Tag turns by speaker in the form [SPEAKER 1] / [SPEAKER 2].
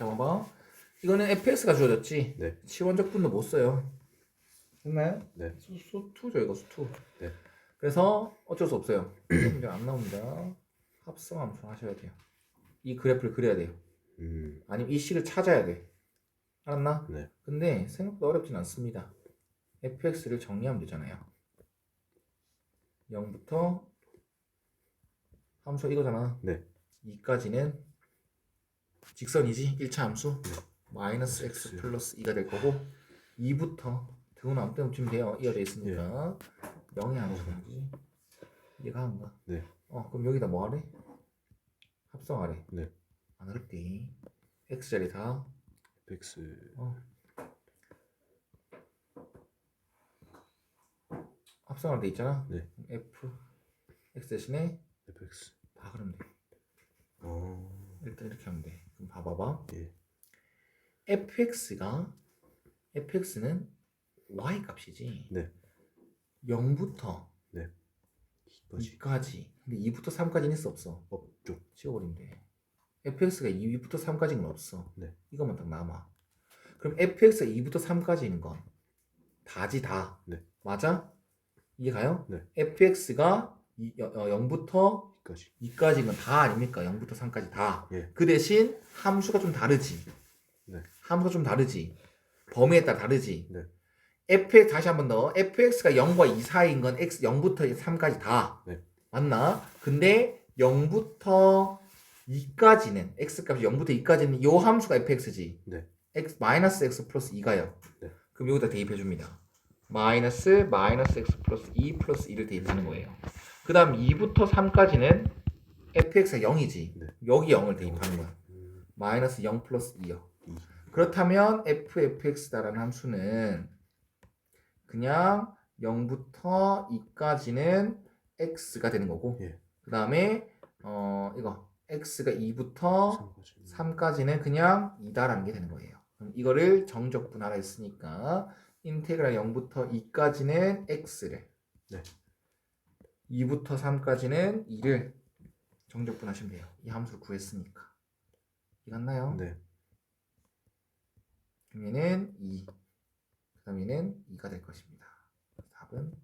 [SPEAKER 1] 자, 봐봐. 이거는 fx가 주어졌지.
[SPEAKER 2] 네.
[SPEAKER 1] 치원적 분도 못 써요. 됐나요?
[SPEAKER 2] 네.
[SPEAKER 1] 수, 수투죠 이거 수투.
[SPEAKER 2] 네.
[SPEAKER 1] 그래서 어쩔 수 없어요. 문제 안 나옵니다. 합성 함수 하셔야 돼요. 이 그래프를 그려야 돼요.
[SPEAKER 2] 음.
[SPEAKER 1] 아니면 이 식을 찾아야 돼. 알았나?
[SPEAKER 2] 네.
[SPEAKER 1] 근데 생각보다 어렵진 않습니다. fx를 정리하면 되잖아요. 0부터 함수 이거잖아.
[SPEAKER 2] 네.
[SPEAKER 1] 2까지는 직선이지 1차 함수
[SPEAKER 2] 네.
[SPEAKER 1] 마이너스 x
[SPEAKER 2] X.
[SPEAKER 1] 플러스 2가 될 거고 2부터 등은 아무 때나 붙이면 돼요. 이어 돼 있으니까 0이 함수지. 이해가 안 가?
[SPEAKER 2] 네.
[SPEAKER 1] 어 그럼 여기다 뭐 하래? 합성하래.
[SPEAKER 2] 네.
[SPEAKER 1] 안 어렵디. x자리 다
[SPEAKER 2] fx
[SPEAKER 1] 어. 합성할 때 있잖아.
[SPEAKER 2] 네.
[SPEAKER 1] f x 대신에
[SPEAKER 2] fx.
[SPEAKER 1] 다 그러면 돼.
[SPEAKER 2] 어.
[SPEAKER 1] 일단 이렇게 하면 돼. 그럼 봐봐봐.
[SPEAKER 2] 예.
[SPEAKER 1] fx가 fx는 y 값이지.
[SPEAKER 2] 네.
[SPEAKER 1] 0부터
[SPEAKER 2] 이거지.
[SPEAKER 1] 2까지. 근데 2부터 3까지는 있어 없어?
[SPEAKER 2] 없죠.
[SPEAKER 1] 지워버리면 돼. fx가 2부터 3까지는 없어.
[SPEAKER 2] 네.
[SPEAKER 1] 이것만 딱 남아. 그럼 fx가 2부터 3까지 있는 건 다지 다.
[SPEAKER 2] 네.
[SPEAKER 1] 맞아? 이해가요?
[SPEAKER 2] 네.
[SPEAKER 1] fx가 0부터
[SPEAKER 2] 이거지.
[SPEAKER 1] 2까지인 건다 아닙니까? 0부터 3까지 다.
[SPEAKER 2] 예.
[SPEAKER 1] 그 대신 함수가 좀 다르지.
[SPEAKER 2] 네.
[SPEAKER 1] 함수가 좀 다르지. 범위에 따라 다르지.
[SPEAKER 2] 네.
[SPEAKER 1] fx 다시 한 번 더. fx가 0과 2 사이인 건 x 0부터 3까지 다.
[SPEAKER 2] 네.
[SPEAKER 1] 맞나? 근데 0부터 2까지는 x 값이 0부터 2까지는 요 함수가 fx지.
[SPEAKER 2] 네.
[SPEAKER 1] x 마이너스 x 플러스 2가요.
[SPEAKER 2] 네.
[SPEAKER 1] 그럼 여기다 대입해 줍니다. 마이너스 마이너스 x 플러스 2 플러스 2를 대입하는 거예요. 그 다음 2부터 3까지는 fx가 0이지.
[SPEAKER 2] 네.
[SPEAKER 1] 여기 0을 대입하는 거야.
[SPEAKER 2] 음.
[SPEAKER 1] 마이너스 0 플러스 2요.
[SPEAKER 2] 이.
[SPEAKER 1] 그렇다면 ffx다라는 함수는 그냥 0부터 2까지는 x가 되는 거고
[SPEAKER 2] 예.
[SPEAKER 1] 그 다음에 어 이거 x가 2부터
[SPEAKER 2] 3까지.
[SPEAKER 1] 3까지는 그냥 2다라는 게 되는 거예요. 이거를 정적분하라 했으니까 인테그랄 0부터 2까지는 x를
[SPEAKER 2] 네.
[SPEAKER 1] 2부터 3까지는 2를 정적분하시면 돼요. 이 함수를 구했으니까. 이해갔나요?
[SPEAKER 2] 네.
[SPEAKER 1] 그러면은 2. 그 다음에는 2가 될 것입니다. 답은 4가